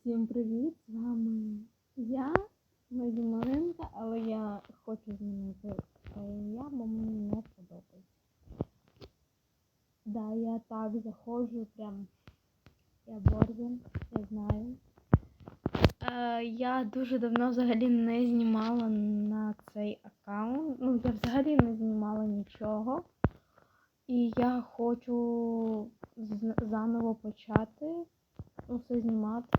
Всім привіт! З вами я, Леді Малинка, але я хочу змінити своє ім'я, бо мені не подобається. Да, я так заходжу прям. Я Борзен, я знаю. Е, я дуже давно взагалі не знімала на цей аккаунт. Ну, я взагалі не знімала нічого. І я хочу заново почати все знімати.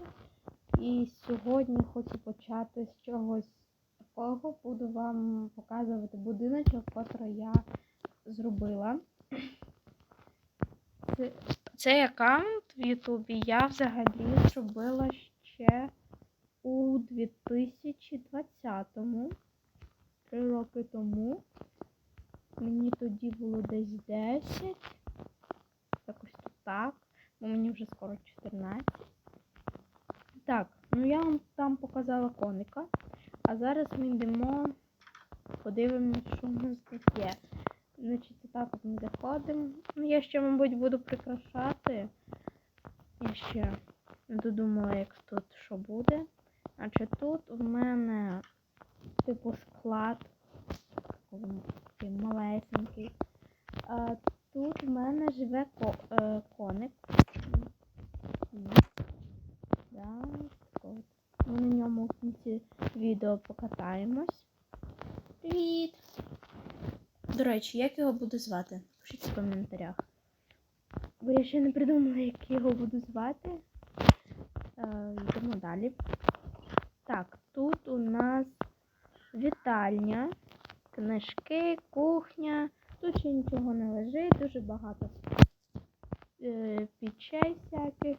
І сьогодні хочу почати з чогось такого. Буду вам показувати будиночок, який я зробила. Цей аккаунт в Ютубі я взагалі зробила ще у 2020-му, три роки тому. Мені тоді було десь 10. Якось тут так. Бо мені вже скоро 14. Я вам там показала коника. А зараз ми йдемо, подивимось, що в нас тут є. Значить, так от ми заходимо. Ну, я ще, мабуть, буду прикрашати. Я ще додумала, як тут що буде. Значить, тут в мене типу склад. Такий малесенький. А тут в мене живе ко- е, коник. М. Да, так от. Ми на ньому в кінці відео покатаємось. Привіт! До речі, як його буду звати? Пишіть в коментарях. Бо я ще не придумала, як його буду звати. Е, йдемо далі. Так, тут у нас вітальня, книжки, кухня. Тут ще нічого не лежить, дуже багато е, печей всяких.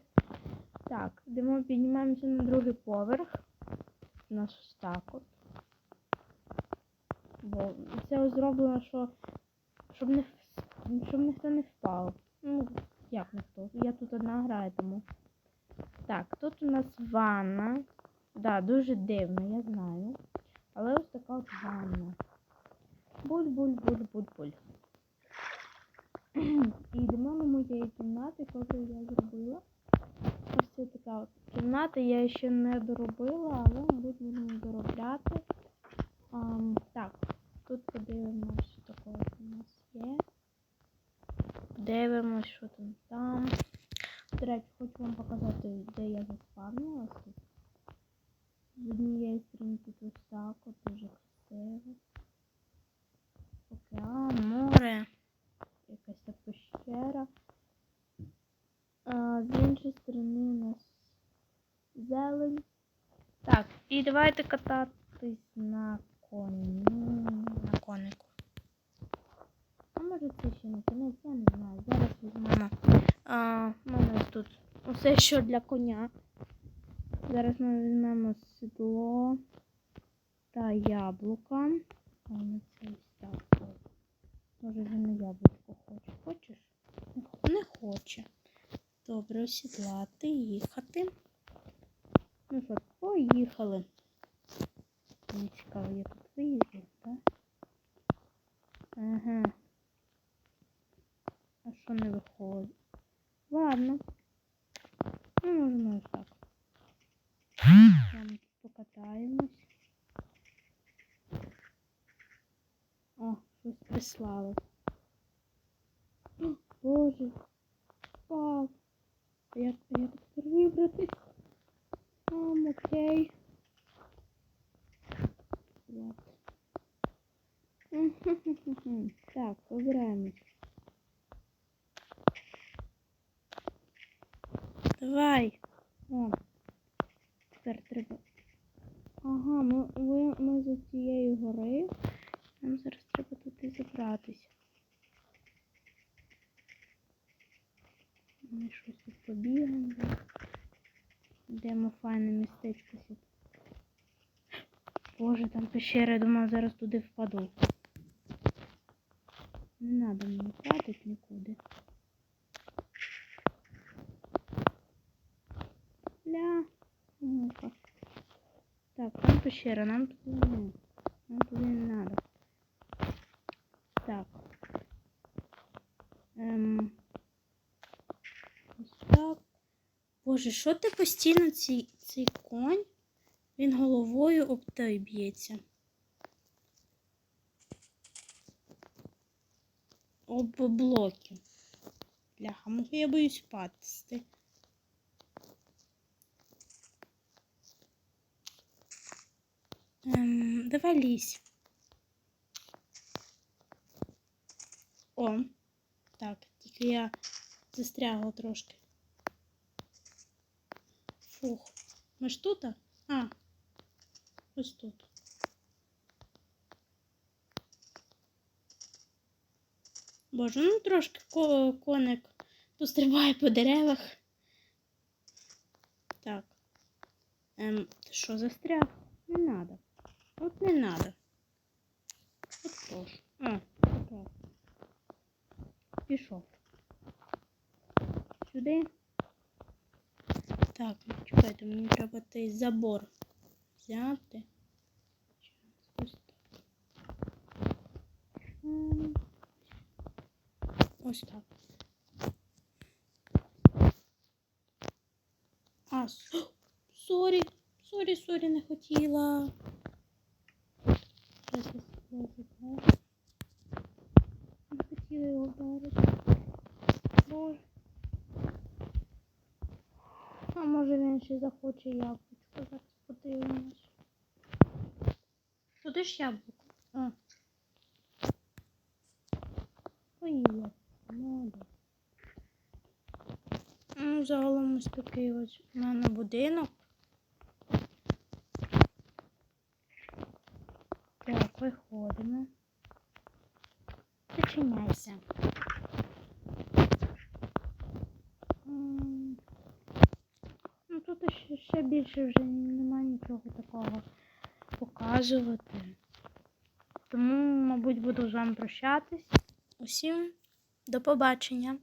Так, йдемо, піднімаємося на другий поверх. У нас ось так от. Бо це зроблено, що щоб не щоб ніхто не впав. Ну, як ніхто? Я тут одна граю, тому. Так, тут у нас ванна. Да, дуже дивно, я знаю. Але ось така от ванна. Буль-буль-буль-буль-буль. І йдемо до моєї кімнати, яку я зробила. Ось це така от кімната, я ще не доробила, але, мабуть, будемо доробляти. Ам, так, тут подивимось, що такого у нас є. Дивимось, що там там. До речі, хочу вам показати, де я заспавнилась тут. З однієї сторони тут так, от дуже красиво. Океан, море, якась та пещера. А, з іншої сторони зелень. Так, і давайте кататись на коні. На конику. А може це ще не кінець, я не знаю. Зараз візьмемо. А, у мене тут усе що для коня. Зараз ми візьмемо сідло та яблука. А на це ось так. Може він на яблучко хоче. Хочеш? Не хоче. Добре, осідлати, їхати. Ну що, поїхали. Мені цікаво, я тут виїжджу, так? Ага. А що не виходить? Ладно. Ну, можна ось так. Там покатаємось. О, щось прислали. Боже. Впав. А Як, як тепер вибратись? Ам, окей. Вот. Так, вибираємось. Давай. О. Тепер треба. Ага, ми, ми, ми за цією гори. Нам зараз треба туди забратися. Ми щось тут побігаємо. Йдемо файне містечко сюди. Боже, там пещера, я думала, зараз туди впаду. Не треба мені падати нікуди. Ля, муха. Так, там пещера, нам туди не. Нам туди не треба. Так. Ем. Так. Боже, що ти постійно ці, цей конь, він головою об той б'ється. Об блоки. Бляха, муха, я боюсь впасти. Ем, давай лізь. О, так, тільки я застрягла трошки. Фух. Ми ж тут? а? Ось тут. Боже, ну трошки ко- коник пострибає по деревах. Так. Ем, ти що, застряг? Не надо. От не надо. От прошу. А, так. Пішов. Сюди. Так, ну, чекайте, мені треба той забор взяти. Ось так. А, сорі, сорі, сорі, не хотіла. Не хотіла його вдарити. Боже. А може він ще захоче яблучко. Зараз подивимось. Куди ж яблуко? А. Поїла. Молодець. Ну, загалом ось такий ось у мене будинок. Так, виходимо. Зачиняйся. Ну тут ще, ще більше вже немає нічого такого показувати. Тому, мабуть, буду з вами прощатись. Усім до побачення.